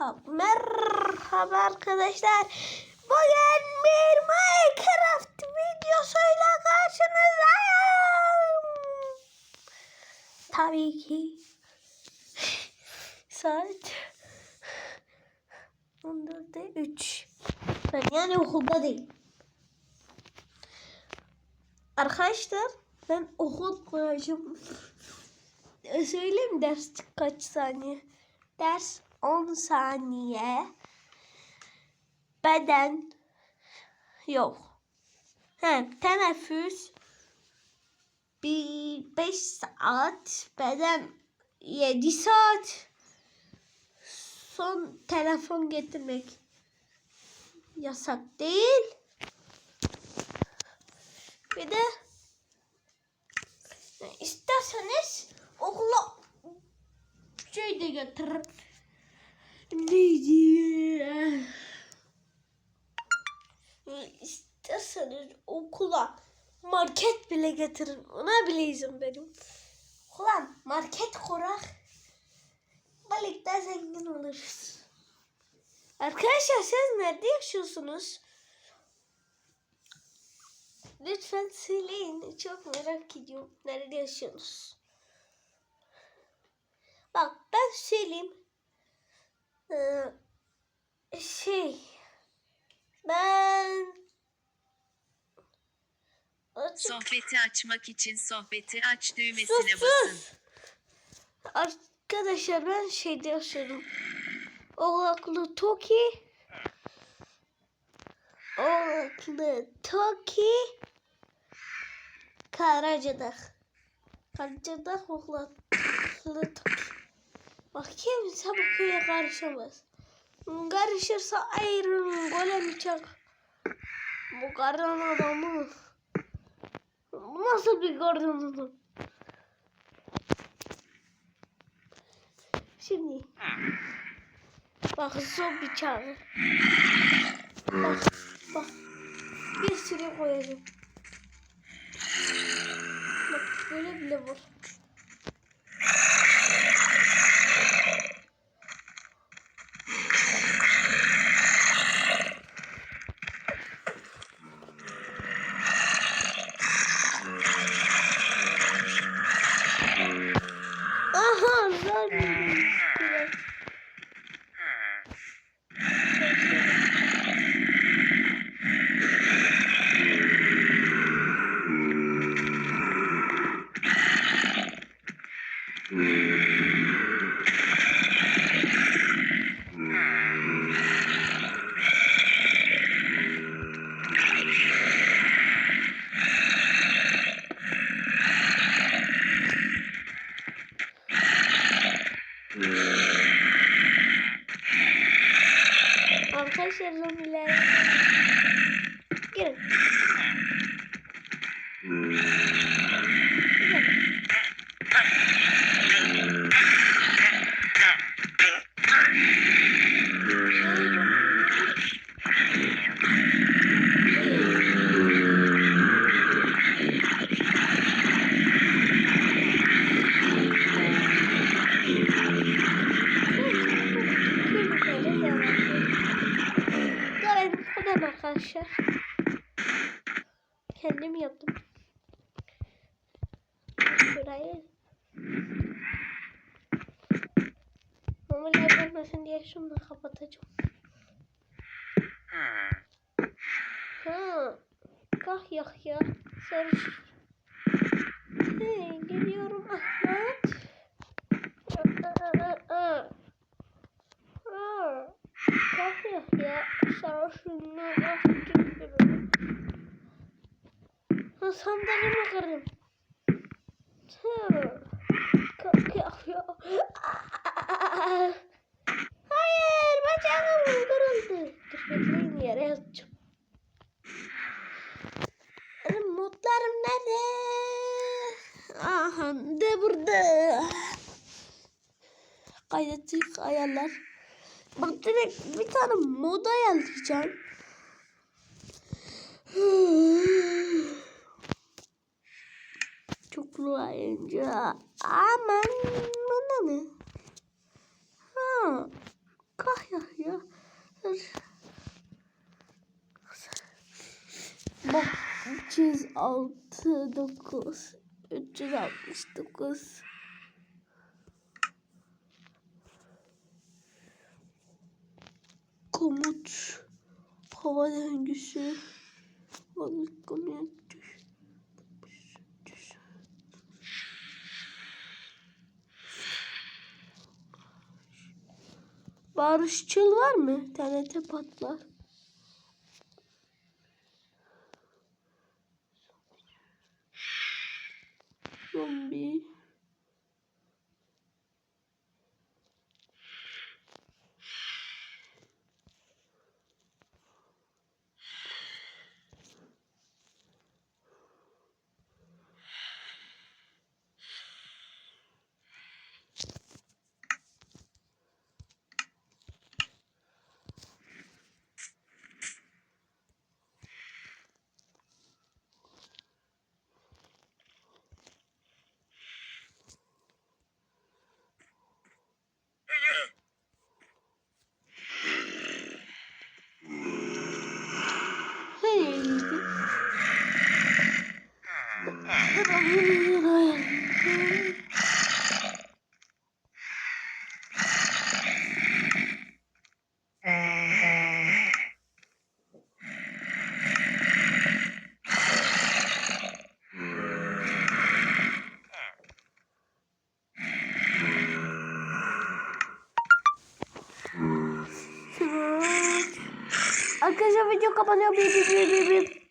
Merhaba, merhaba arkadaşlar. Bugün bir Minecraft videosuyla karşınızdayım. Tabii ki saat 14'te 3. Ben yani okulda değil. Arkadaşlar ben okul kuracağım. E, Söyleyeyim ders kaç saniye? Ders 10 saniye. Beden yok. He, teneffüs bir 5 saat. Beden 7 saat. Son telefon getirmek yasak değil. Bir de isterseniz okula şey de götürün. Neydi? İsterseniz okula market bile getirin. Ona bile izin verin. Ulan market kurak. Birlikte zengin oluruz. Arkadaşlar siz nerede yaşıyorsunuz? Lütfen söyleyin. Çok merak ediyorum. Nerede yaşıyorsunuz? Bak ben söyleyeyim. Ee, şey. Ben Açık- Sohbeti açmak için sohbeti aç Sus düğmesine basın. sus. Arkadaşlar ben şeyde yaşıyorum. Oğlaklı Toki. Oğlaklı Toki. Karacadağ. Karacadağ Oğlaklı Toki. Bak kimse bu köye karışamaz. Karışırsa ayrılın golem çak. Bu kardan adamı. Nasıl bir kardan adam? Şimdi bak zombi çağır. Bak bak bir sürü koyacağım. Bak böyle bile var. Aha zombi. Direkt. Arkadaşlar zombiler. Girin. Girin. Gelin buradan arkadaşlar. Kendim yaptım. Şurayı. Mamalar gelmesin diye şunu da kapatacağım. Ha. Kah yok ya. Sarış. Hey, geliyorum Ahmet. Aa, aa. Aa. Kah yok ya. Sarışınlığı kapatacağım. Ha, sandalyemi kırdım. Hı. Kalk ya. Hayır bacağım kırıldı. Dur bekleyin yere yatacağım. Benim modlarım nerede? Aha de burada. Kaydettik ayarlar. Bak direkt bir tane mod ayarlayacağım toplayınca aman bana ne? Ha kahya Bak 306 9 369 komut hava döngüsü balık komut Barışçıl var mı? TNT patlar. Zombi. Hey. Arkadaşlar video kapanıyor. Bir, bir, bir, bir, bir.